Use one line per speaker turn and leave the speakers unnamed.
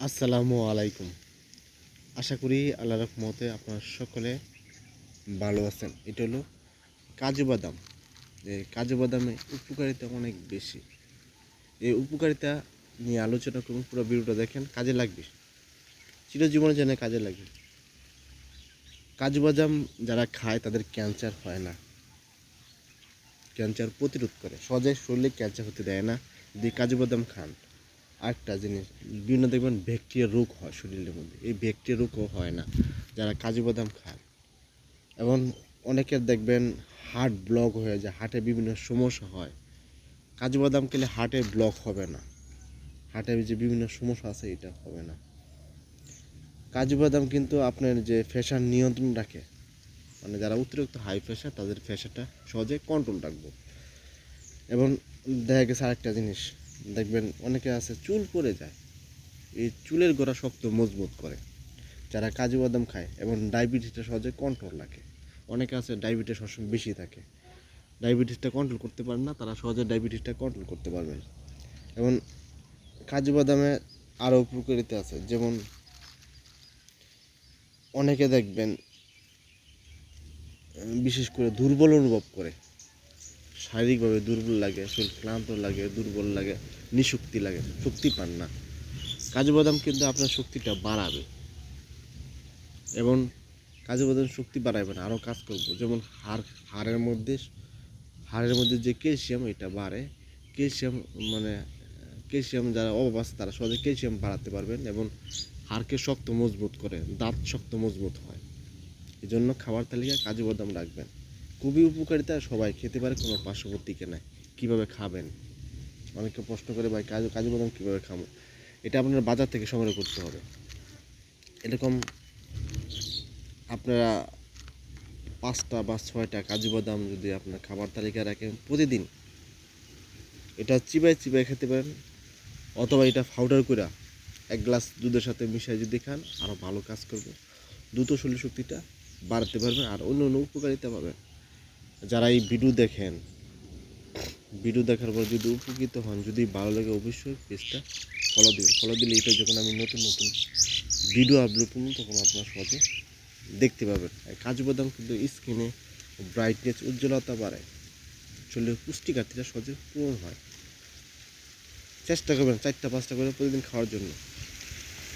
আসসালামু আলাইকুম। আশা করি আল্লাহ রহমতে আপনারা সকলে ভালো আছেন। এটা হলো কাজু বাদাম। এই কাজু বাদামে উপকারিতা অনেক বেশি। এই উপকারিতা নিয়ে আলোচনা করুন পুরো ভিডিওটা দেখেন, কাজে লাগবে। চিরজীবনে জন্য কাজে লাগবে। কাজু বাদাম যারা খায়, তাদের ক্যান্সার হয় না। ক্যান্সার প্রতিরোধ করে। সহজে শরীরে ক্যান্সার হতে দেয় না। যদি কাজু বাদাম খান আরেকটা জিনিস, বিভিন্ন দেখবেন ব্যাকটেরিয়া রোগ হয় শরীরের মধ্যে। এই ব্যাকটেরিয়া রোগও হয় না, যারা কাজু বাদাম খায়। এবং অনেকের দেখবেন হার্ট ব্লক হয়ে যায় হার্টে বিভিন্ন সমস্যা হয়। কাজু বাদাম খেলে হার্টে ব্লক হবে না। হার্টে যে বিভিন্ন সমস্যা আছে, এটা হবে না। কাজু বাদাম কিন্তু আপনার যে প্রেশার নিয়ন্ত্রণ রাখে মানে যারা অতিরিক্ত হাই প্রেশার তাদের প্রেশারটা সহজে কন্ট্রোল রাখব। এবং দেখা গেছে আরেকটা জিনিস দেখবেন অনেকে আছে, চুল পড়ে যায়। এই চুলের গোড়া শক্ত, মজবুত করে। যারা কাজু বাদাম খায় এবং ডায়াবেটিসটা সহজে কন্ট্রোল রাখে। অনেকে আছে, ডায়াবেটিস সবসময় বেশি থাকে। ডায়াবেটিসটা কন্ট্রোল করতে পারেন না, তারা সহজে ডায়াবেটিসটা কন্ট্রোল করতে পারবেন এবং কাজু বাদামে আরও উপকারিতা আছে, যেমন অনেকে দেখবেন বিশেষ করে দুর্বল অনুভব করে। শারীরিকভাবে দুর্বল লাগে, শরীর ক্লান্ত লাগে, দুর্বল লাগে, নিশক্তি লাগে, শক্তি পান না। কাজু বাদাম কিন্তু আপনার শক্তিটা বাড়াবে। এবং কাজু বাদাম শক্তি বাড়াবে না, আরও কাজ করব। যেমন হাড়, হাড়ের মধ্যে হাড়ের মধ্যে যে ক্যালসিয়াম, এটা বাড়ে। ক্যালসিয়াম মানে ক্যালসিয়াম যারা অভাব আছে, তারা সহজে ক্যালসিয়াম বাড়াতে পারবেন এবং হাড়কে শক্ত মজবুত করে, দাঁত শক্ত মজবুত হয়। এই জন্য খাবার তালিকায় কাজু বাদাম রাখবেন। খুবই উপকারিতা, সবাই খেতে পারে, কোনো পার্শ্ববর্তীকে নাই। কীভাবে খাবেন? অনেকে প্রশ্ন করে, ভাই, কাজু কাজু বাদাম কীভাবে খাব? এটা আপনার বাজার থেকে সংগ্রহ করতে হবে। এরকম আপনারা পাঁচটা বা ছয়টা কাজু বাদাম যদি আপনার খাবার তালিকায় রাখেন প্রতিদিন, এটা চিবাই চিবাই খেতে পারেন, অথবা এটা পাউডার করে এক গ্লাস দুধের সাথে মিশিয়ে যদি খান আরও ভালো কাজ করবে। দ্রুত শরীর শক্তিটা বাড়াতে পারবেন আর অন্য অন্য উপকারিতা পাবেন। যারা এই ভিডিও দেখেন, ভিডিও দেখার পর যদি উপকৃত হন, যদি ভালো লাগে অবশ্যই পেজটা ফলো দিবেন। ফলো দিলে এটা যখন আমি নতুন নতুন ভিডিও আপলোড করব, তখন আপনার সহজে দেখতে পাবেন। কাজু বাদাম কিন্তু স্কিনে ব্রাইটনেস উজ্জ্বলতা বাড়ায়। শরীরের পুষ্টি ঘাটতিটা সহজে পূরণ হয়। চেষ্টা করবেন চারটা পাঁচটা করে প্রতিদিন খাওয়ার জন্য।